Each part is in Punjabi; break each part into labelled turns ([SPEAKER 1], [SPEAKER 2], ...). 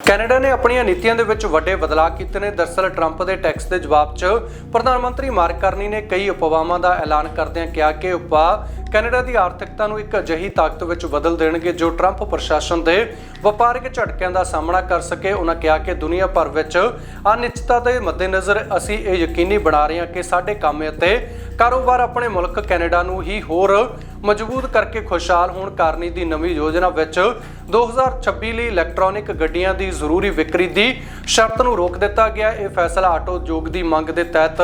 [SPEAKER 1] ਕੈਨੇਡਾ ਨੇ ਆਪਣੀਆਂ ਨੀਤੀਆਂ ਦੇ ਵਿੱਚ ਵੱਡੇ ਬਦਲਾਅ ਕੀਤੇ ਨੇ। ਦਰਸਲ ਟਰੰਪ ਦੇ ਟੈਕਸ ਦੇ ਜਵਾਬ 'ਚ ਪ੍ਰਧਾਨ ਮੰਤਰੀ ਮਾਰਕ ਕਰਨੀ ਨੇ ਕਈ ਉਪਾਵਾਂ ਦਾ ਐਲਾਨ ਕਰਦਿਆਂ ਕਿਹਾ ਕਿ ਉਪਾਅ ਕੈਨੇਡਾ ਦੀ ਆਰਥਿਕਤਾ ਨੂੰ ਇੱਕ ਅਜਿਹੀ ਤਾਕਤ ਵਿੱਚ ਬਦਲ ਦੇਣਗੇ ਜੋ ਟਰੰਪ ਪ੍ਰਸ਼ਾਸਨ ਦੇ ਵਪਾਰਕ ਝਟਕਿਆਂ ਦਾ ਸਾਹਮਣਾ ਕਰ ਸਕੇ। ਉਹਨਾਂ ਕਿਹਾ ਕਿ ਦੁਨੀਆ ਭਰ ਵਿੱਚ ਅਨਿਸ਼ਚਿਤਤਾ ਦੇ ਮੱਦੇਨਜ਼ਰ ਅਸੀਂ ਇਹ ਯਕੀਨੀ ਬਣਾ ਰਹੇ ਹਾਂ ਕਿ ਸਾਡੇ ਕੰਮ ਅਤੇ ਕਾਰੋਬਾਰ ਆਪਣੇ ਮੁਲਕ ਕੈਨੇਡਾ ਨੂੰ ਹੀ ਹੋਰ ਮਜ਼ਬੂਤ ਕਰਕੇ ਖੁਸ਼ਹਾਲ ਹੋਣ ਕਾਰਨੀ ਦੀ ਨਵੀਂ ਯੋਜਨਾ ਵਿੱਚ 2026 ਲਈ ਇਲੈਕਟ੍ਰੋਨਿਕ ਗੱਡੀਆਂ ਦੀ ਜ਼ਰੂਰੀ ਵਿਕਰੀ ਦੀ ਸ਼ਰਤ ਨੂੰ ਰੋਕ ਦਿੱਤਾ ਗਿਆ। ਇਹ ਫੈਸਲਾ ਆਟੋ ਉਦਯੋਗ ਦੀ ਮੰਗ ਦੇ ਤਹਿਤ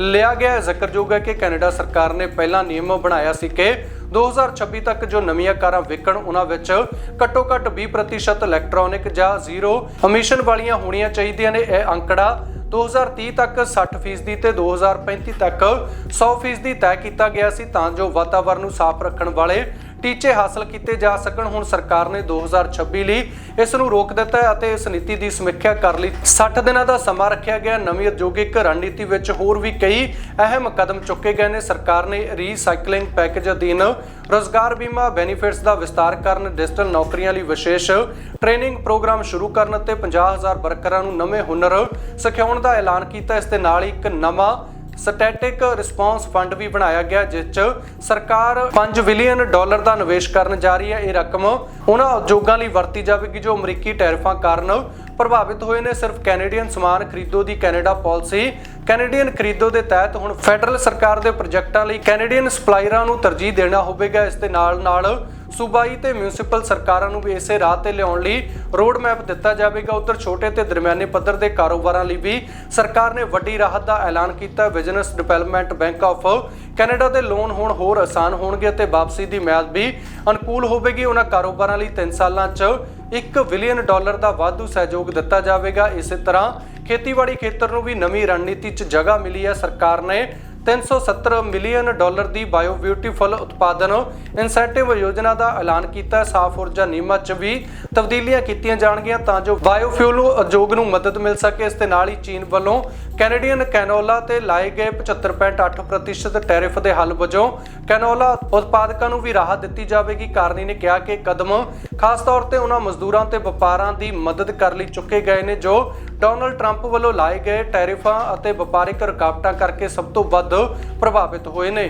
[SPEAKER 1] ਲਿਆ ਗਿਆ। ਜ਼ਿਕਰਯੋਗ ਹੈ ਕਿ ਕੈਨੇਡਾ ਸਰਕਾਰ ਨੇ ਪਹਿਲਾਂ ਨਿਯਮ ਬਣਾਇਆ ਸੀ ਕਿ 2026 ਤੱਕ ਜੋ ਨਵੀਆਂ ਕਾਰਾਂ ਵਿਕਣ, ਉਹਨਾਂ ਵਿੱਚ ਘੱਟੋ ਘੱਟ 20% ਇਲੈਕਟ੍ਰੋਨਿਕ ਜਾਂ ਜ਼ੀਰੋ ਐਮਿਸ਼ਨ ਵਾਲੀਆਂ ਹੋਣੀਆਂ ਚਾਹੀਦੀਆਂ ਨੇ। ਇਹ ਅੰਕੜਾ 2030 ਤੱਕ 60% ਤੇ 2035 ਤੱਕ 100% ਤੈਅ ਕੀਤਾ ਗਿਆ ਸੀ, ਤਾਂ ਜੋ ਵਾਤਾਵਰਣ ਨੂੰ ਸਾਫ਼ ਰੱਖਣ ਵਾਲੇ ਟੀਚੇ ਹਾਸਲ ਕੀਤੇ ਜਾ ਸਕਣ। ਹੁਣ ਸਰਕਾਰ ਨੇ 2026 ਲਈ ਇਸ ਨੂੰ ਰੋਕ ਦਿੱਤਾ ਹੈ ਅਤੇ ਇਸ ਨੀਤੀ ਦੀ ਸਮੀਖਿਆ ਕਰ ਲਈ। 60 ਦਿਨਾਂ ਦਾ ਸਮਾਂ ਰੱਖਿਆ ਗਿਆ। ਨਵੀਂ ਉਦਯੋਗਿਕ ਰਣਨੀਤੀ ਵਿੱਚ ਹੋਰ ਵੀ ਕਈ ਅਹਿਮ ਕਦਮ ਚੁੱਕੇ ਗਏ ਨੇ। ਸਰਕਾਰ ਨੇ ਰੀਸਾਈਕਲਿੰਗ ਪੈਕੇਜ ਅਧੀਨ ਰੋਜ਼ਗਾਰ ਬੀਮਾ ਬੈਨੀਫਿਟਸ ਦਾ ਵਿਸਤਾਰ ਕਰਨ, ਡਿਜੀਟਲ ਨੌਕਰੀਆਂ ਲਈ ਵਿਸ਼ੇਸ਼ ਟ੍ਰੇਨਿੰਗ ਪ੍ਰੋਗਰਾਮ ਸ਼ੁਰੂ ਕਰਨ ਅਤੇ 50000 ਵਰਕਰਾਂ ਨੂੰ ਨਵੇਂ ਹੁਨਰ ਸਿਖਾਉਣ ਦਾ ਐਲਾਨ ਕੀਤਾ। ਇਸ ਦੇ ਨਾਲ ਹੀ ਇੱਕ ਨਵਾਂ ਸਟੈਟਿਕ ਰਿਸਪੌਂਸ ਫੰਡ ਵੀ ਬਣਾਇਆ ਗਿਆ, ਜਿਸ 'ਚ ਸਰਕਾਰ 5 ਬਿਲੀਅਨ ਡਾਲਰ ਦਾ ਨਿਵੇਸ਼ ਕਰਨ ਜਾ ਰਹੀ ਹੈ। ਇਹ ਰਕਮ ਉਹਨਾਂ ਉਦਯੋਗਾਂ ਲਈ ਵਰਤੀ ਜਾਵੇਗੀ, ਜੋ ਅਮਰੀਕੀ ਟੈਰਿਫਾਂ ਕਾਰਨ ਪ੍ਰਭਾਵਿਤ ਹੋਏ ਨੇ। ਸਿਰਫ ਕੈਨੇਡੀਅਨ ਸਮਾਨ ਖਰੀਦੋ ਦੀ ਕੈਨੇਡਾ ਪਾਲਿਸੀ ਕੈਨੇਡੀਅਨ ਖਰੀਦੋ ਦੇ ਤਹਿਤ ਹੁਣ ਫੈਡਰਲ ਸਰਕਾਰ ਦੇ ਪ੍ਰੋਜੈਕਟਾਂ ਲਈ ਕੈਨੇਡੀਅਨ ਸਪਲਾਇਰਾਂ ਨੂੰ ਤਰਜੀਹ ਦੇਣਾ ਹੋਵੇਗਾ। ਇਸ ਦੇ ਨਾਲ ਨਾਲ ਸੂਬਾਈ ਤੇ ਮਿਊਨਿਸਪਲ ਸਰਕਾਰਾਂ ਨੂੰ ਵੀ ਇਸੇ ਰਾਹ ਤੇ ਲਿਆਉਣ ਲਈ ਰੋਡ ਮੈਪ ਦਿੱਤਾ ਜਾਵੇਗਾ। ਉਧਰ ਛੋਟੇ ਤੇ ਦਰਮਿਆਨੇ ਪੱਧਰ ਦੇ ਕਾਰੋਬਾਰਾਂ ਲਈ ਵੀ ਸਰਕਾਰ ਨੇ ਵੱਡੀ ਰਾਹਤ ਦਾ ਐਲਾਨ ਕੀਤਾ। Business development bank of Canada ਦੇ ਲੋਨ ਹੁਣ ਹੋਰ ਆਸਾਨ ਹੋਣਗੇ ਅਤੇ ਵਾਪਸੀ ਦੀ ਮਿਆਦ ਵੀ ਅਨੁਕੂਲ ਹੋਵੇਗੀ। ਉਹਨਾਂ ਕਾਰੋਬਾਰਾਂ ਲਈ 3 ਸਾਲਾਂ 'ਚ 1 ਬਿਲੀਅਨ ਡਾਲਰ ਦਾ ਵਾਧੂ ਸਹਿਯੋਗ ਦਿੱਤਾ ਜਾਵੇਗਾ। ਇਸੇ ਤਰ੍ਹਾਂ ਖੇਤੀਬਾੜੀ ਖੇਤਰ ਨੂੰ ਵੀ ਨਵੀਂ ਰਣਨੀਤੀ 'ਚ ਜਗ੍ਹਾ ਮਿਲੀ ਹੈ। ਸਰਕਾਰ ਨੇ 370 ਮਿਲੀਅਨ ਡਾਲਰ ਦੀ ਬਾਇਓ ਬਿਊਟੀਫੁਲ ਉਤਪਾਦਨ ਇਨਸੈਂਟਿਵ ਯੋਜਨਾ ਦਾ ਐਲਾਨ ਕੀਤਾ ਹੈ। ਸਾਫ਼ ਊਰਜਾ ਨਿਯਮਾਂ 'ਚ ਵੀ ਤਬਦੀਲੀਆਂ ਕੀਤੀਆਂ ਜਾਣਗੀਆਂ ਤਾਂ ਜੋ ਬਾਇਓਫਿਊਲ ਉਦਯੋਗ ਨੂੰ ਮਦਦ ਮਿਲ ਸਕੇ। ਇਸ ਦੇ ਨਾਲ ਹੀ ਚੀਨ ਵੱਲੋਂ ਕੈਨੇਡੀਅਨ ਕੈਨੋਲਾ ਤੇ ਲਾਏ ਗਏ 75.8% ਟੈਰਿਫ ਦੇ ਹੱਲ ਵਜੋਂ ਕੈਨੋਲਾ ਉਤਪਾਦਕਾਂ ਨੂੰ ਵੀ ਰਾਹਤ ਦਿੱਤੀ ਜਾਵੇਗੀ। ਕਾਰਨੀ ਨੇ ਕਿਹਾ ਕਿ ਕਦਮ ਖਾਸ ਤੌਰ ਤੇ ਉਹਨਾਂ ਮਜ਼ਦੂਰਾਂ ਤੇ ਵਪਾਰਾਂ ਦੀ ਮਦਦ ਕਰਨ ਲਈ ਚੁੱਕੇ ਗਏ ਨੇ, ਜੋ ਡੋਨਲਡ ਟਰੰਪ ਵੱਲੋਂ ਲਾਏ ਗਏ ਟੈਰਿਫਾਂ ਅਤੇ ਵਪਾਰਿਕ ਰੁਕਾਵਟਾਂ ਕਰਕੇ ਸਭ ਤੋਂ ਵੱਧ ਪ੍ਰਭਾਵਿਤ ਹੋਏ ਨੇ।